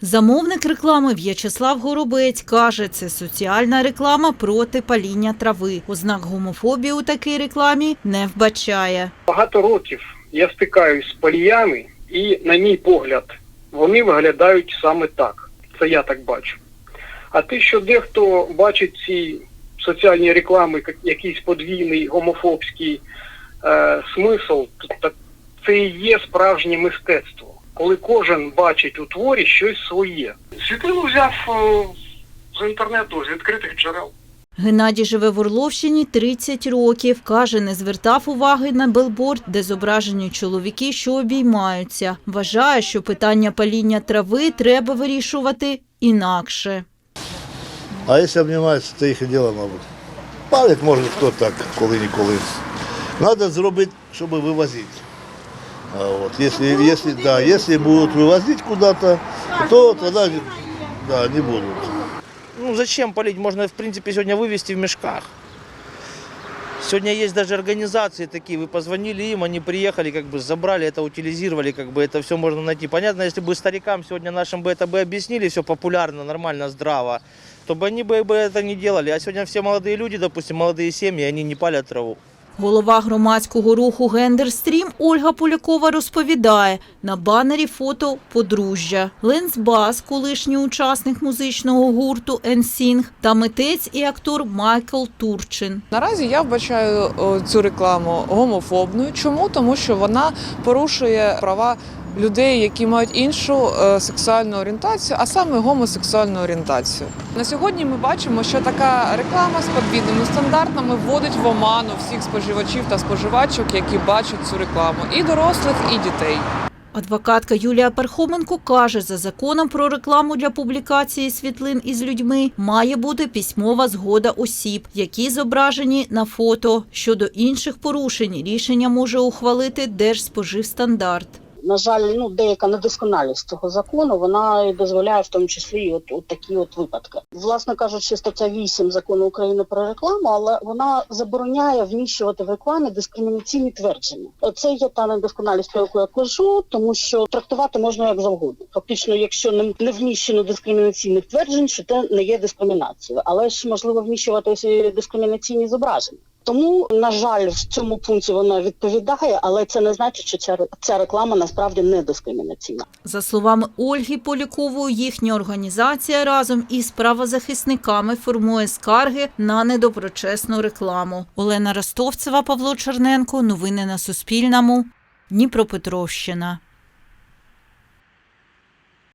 Замовник реклами В'ячеслав Горобець каже, це соціальна реклама проти паління трави. Ознак гомофобії у такій рекламі не вбачає. Багато років я стикаюсь з паліями, і, на мій погляд, вони виглядають саме так. Це я так бачу. А те, що дехто бачить ці соціальні реклами як якийсь подвійний гомофобський е, смисл, це і є справжнє мистецтво, коли кожен бачить у творі щось своє. Світлину взяв е, з інтернету, з відкритих джерел. Геннадій живе в Орловщині 30 років. Каже, не звертав уваги на билборд, де зображені чоловіки, що обіймаються. Вважає, що питання паління трави треба вирішувати інакше. А якщо обнімаються, це їх діло, мабуть. Палить може хто так, коли-ніколи. Треба зробити, щоб вивозити. А от, якщо, якщо, да, якщо будуть вивозити куди-то, то тоді да, не будуть. Ну зачем полить? Можно, в принципе, сегодня вывести в мешках. Сегодня есть даже организации такие, вы позвонили им, они приехали, как бы забрали это, утилизировали, как бы это все можно найти. Понятно, если бы старикам сегодня нашим бы это бы объяснили все популярно, нормально, здраво, то бы они бы это не делали. А сегодня все молодые люди, допустим, молодые семьи, они не палят траву. Голова громадського руху Гендерстрім Ольга Полякова розповідає, на банері фото подружжя. Ленс Бас, колишній учасник музичного гурту «Енсінг» та митець і актор Майкл Турчин. Наразі я вбачаю цю рекламу гомофобною. Чому? Тому що вона порушує права людей, які мають іншу е, сексуальну орієнтацію, а саме гомосексуальну орієнтацію. На сьогодні ми бачимо, що така реклама з подвійними стандартами вводить в оману всіх споживачів та споживачок, які бачать цю рекламу, і дорослих, і дітей. Адвокатка Юлія Пархоменко каже, за законом про рекламу для публікації світлин із людьми має бути письмова згода осіб, які зображені на фото. Щодо інших порушень рішення може ухвалити Держспоживстандарт. На жаль, ну деяка недосконалість цього закону вона і дозволяє в тому числі і от, от такі от випадки. Власне кажучи, стаття 8 закону України про рекламу, але вона забороняє вміщувати в рекламі дискримінаційні твердження. Це є та недосконалість, про яку я кажу, тому що трактувати можна як завгодно. Фактично, якщо не, не вміщено дискримінаційних тверджень, що це не є дискримінацією, але ж можливо вміщувати дискримінаційні зображення. Тому, на жаль, в цьому пункті вона відповідає, але це не значить, що ця, ця реклама насправді не дискримінаційна. За словами Ольги Полякової, їхня організація разом із правозахисниками формує скарги на недоброчесну рекламу. Олена Ростовцева, Павло Черненко. Новини на Суспільному. Дніпропетровщина.